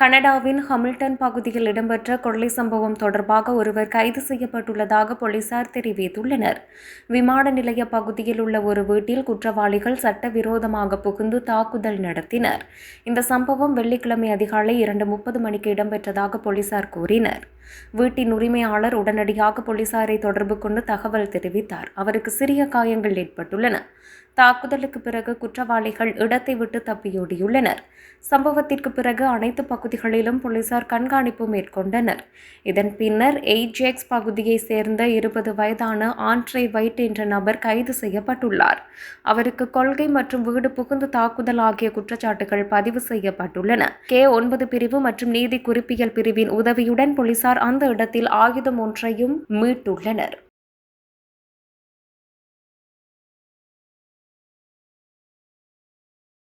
கனடாவின் ஹமில்டன் பகுதியில் இடம்பெற்ற கொள்ளை சம்பவம் தொடர்பாக ஒருவர் கைது செய்யப்பட்டுள்ளதாக போலீசார் தெரிவித்துள்ளனர். விமான நிலைய பகுதியில் உள்ள ஒரு வீட்டில் குற்றவாளிகள் சட்டவிரோதமாக புகுந்து தாக்குதல் நடத்தினர். இந்த சம்பவம் வெள்ளிக்கிழமை அதிகாலை இரண்டு முப்பது மணிக்கு இடம்பெற்றதாக போலீசார் கூறினர். வீட்டின் உரிமையாளர் உடனடியாக போலீசாரை தொடர்பு கொண்டு தகவல் தெரிவித்தார். அவருக்கு சிறிய காயங்கள் ஏற்பட்டுள்ளன. தாக்குதலுக்கு பிறகு குற்றவாளிகள் இடத்தை விட்டு தப்பியோடியுள்ளனர். சம்பவத்திற்கு பிறகு அனைத்து பகுதிகளிலும் போலீசார் கண்காணிப்பு மேற்கொண்டனர். இதன் பின்னர் எய்ஜெக்ஸ் பகுதியைச் சேர்ந்த இருபது வயதான ஆண்ட்ரே வைட் என்ற நபர் கைது செய்யப்பட்டுள்ளார். அவருக்கு கொள்கை மற்றும் வீடு புகுந்து தாக்குதல் ஆகிய குற்றச்சாட்டுகள் பதிவு செய்யப்பட்டுள்ளன. கே ஒன்பது பிரிவு மற்றும் நீதி குறிப்பியல் பிரிவின் உதவியுடன் போலீசார் போலீசார் அந்த இடத்தில் ஆயுதம் ஒன்றையும் மீட்டுள்ளனர்.